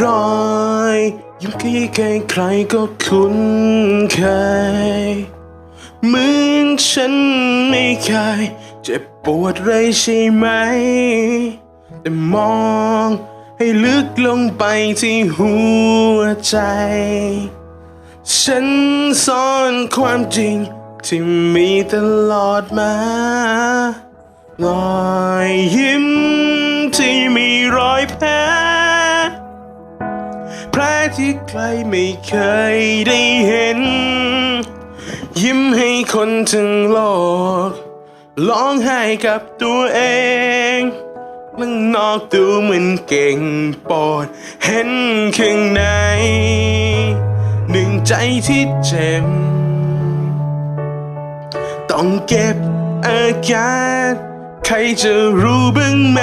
รอยยิ้มที่ใครใครก็คุ้นเคยเหมือนฉันไม่เคยเจ็บปวดเลยใช่ไหม แต่มองให้ลึกลงไปที่หัวใจ ฉันซ่อนความจริงที่มีตลอดมา รอยยิ้ม ใครไม่เคยได้เห็น ยิ้มให้คนทั้งโลก ร้องไห้กับตัวเองข้างนอกดูเหมือนเก่งปรดเห็นข้างใน หนึ่งใจที่เจ็บ ต้องเก็บอาการ ใครจะรู้บ้างไหม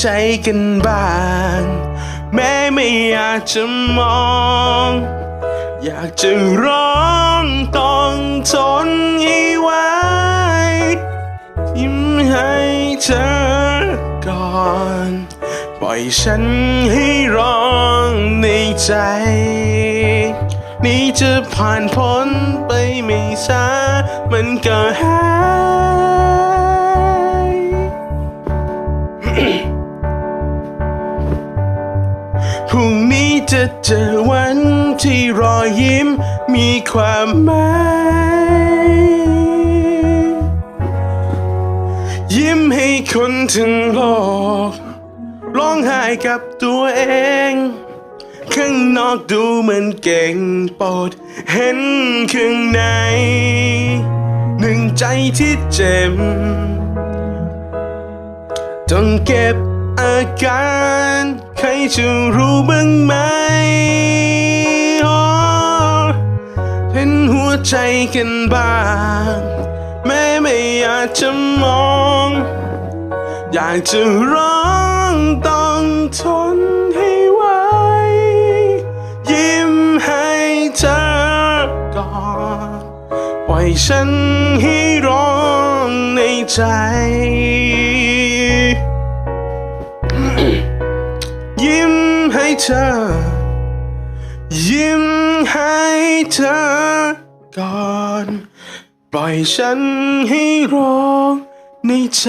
ใจกันบ้าง แม้ไม่อยากจะมอง อยากจะร้องต้องทนให้ไหวยิ้มให้เธอก่อน ปล่อยฉันให้ร้องในใจ นี่จะผ่านพ้นไปไม่ช้ามันก็หาย เจอวันที่รอยยิ้มมีความหมายยิ้มให้คนทั้งโลกร้องไห้กับตัวเอง ข้างนอกดูเหมือนเก่งโปรดเห็นข้างใน หนึ่งใจที่เจ็บต้องเก็บ อาการใครจะรู้บ้างไหมอ๋อเห็นหัวใจกันบ้าง แม้ไม่อยากจะมอง อยากจะร้องต้องทนให้ไหวยิ้มให้เธอก่อนปล่อยฉันให้ร้องในใจ เธอ ยิ้มให้เธอก่อน ปล่อยฉันให้ร้องในใจ